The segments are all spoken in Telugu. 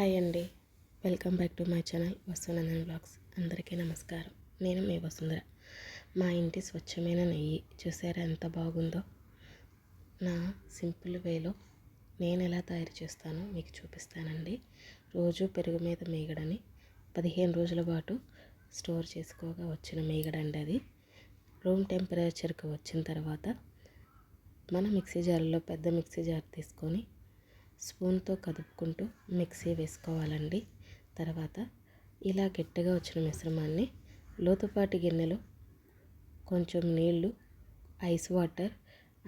హాయ్ అండి. Welcome back to my channel Vasunandan vlogs. అందరికీ నమస్కారం. నేను మీ వసుంధర. మా ఇంటి స్వచ్ఛమైన నెయ్యి చూసారా ఎంత బాగుందో? నా సింపుల్ వేలో నేను ఎలా తయారు చేస్తానో మీకు చూపిస్తానండి. రోజు పెరుగు మీద మేగడని పదిహేను రోజుల పాటు స్టోర్ చేసుకోగా వచ్చిన మేగడండి అది. రూమ్ టెంపరేచర్కి వచ్చిన తర్వాత మన మిక్సీ జార్లో పెద్ద మిక్సీ జార్ తీసుకొని స్పూన్తో కదుపుకుంటూ మిక్సీ వేసుకోవాలండి. తర్వాత ఇలా గట్టిగా వచ్చిన మిశ్రమాన్ని లోతుపాటి గిన్నెలో కొంచెం నీళ్ళు ఐస్ వాటర్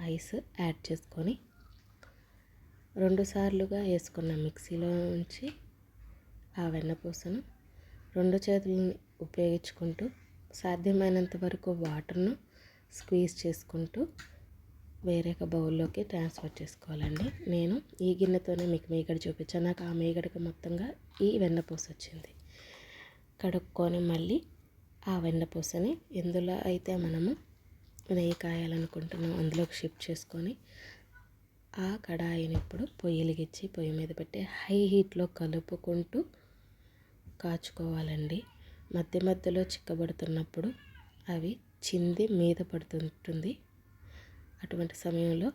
ఐస్ యాడ్ చేసుకొని రెండు సార్లుగా వేసుకున్న మిక్సీలో నుంచి ఆ వెన్నపూసను రెండు చేతులని ఉపయోగించుకుంటూ సాధ్యమైనంత వరకు వాటర్ను స్క్వీజ్ చేసుకుంటూ వేరే ఒక బౌల్లోకి ట్రాన్స్ఫర్ చేసుకోవాలండి. నేను ఈ గిన్నెతోనే మీకు మేగడ చూపించాను. నాకు ఆ మేగడకి మొత్తంగా ఈ వెన్నపూస వచ్చింది. కడుక్కొని మళ్ళీ ఆ వెన్నపూసని ఎందులో అయితే మనము నెయ్యి కాయాలనుకుంటున్నాం. అందులోకి షిఫ్ట్ చేసుకొని ఆ కడాయిని ఇప్పుడు పొయ్యిలిగిచ్చి పొయ్యి మీద పెట్టి హై హీట్లో కలుపుకుంటూ కాచుకోవాలండి. మధ్య మధ్యలో చిక్కబడుతున్నప్పుడు అవి చింది మీద పడుతుంటుంది. అటువంటి సమయంలో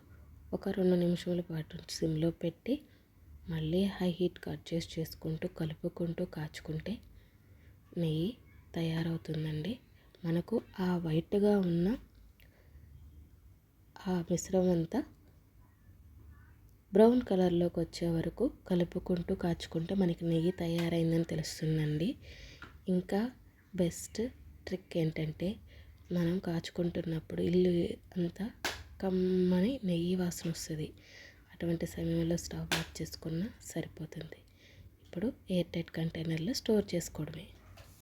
ఒక రెండు నిమిషాల పాటు సిమ్లో పెట్టి మళ్ళీ హై హీట్ కట్ చేసి చేసుకుంటూ కలుపుకుంటూ కాచుకుంటే నెయ్యి తయారవుతుందండి. మనకు ఆ వైట్గా ఉన్న ఆ మిశ్రమం అంతా బ్రౌన్ కలర్లోకి వచ్చే వరకు కలుపుకుంటూ కాచుకుంటే మనకి నెయ్యి తయారైందని తెలుస్తుందండి. ఇంకా బెస్ట్ ట్రిక్ ఏంటంటే మనం కాచుకుంటున్నప్పుడు ఇల్లు అంతా కమ్మని నెయ్యి వాసన వస్తుంది. అటువంటి సమయంలో స్టవ్ ఆఫ్ చేసుకున్న సరిపోతుంది. ఇప్పుడు ఎయిర్ టైట్ కంటైనర్లో స్టోర్ చేసుకోవడమే.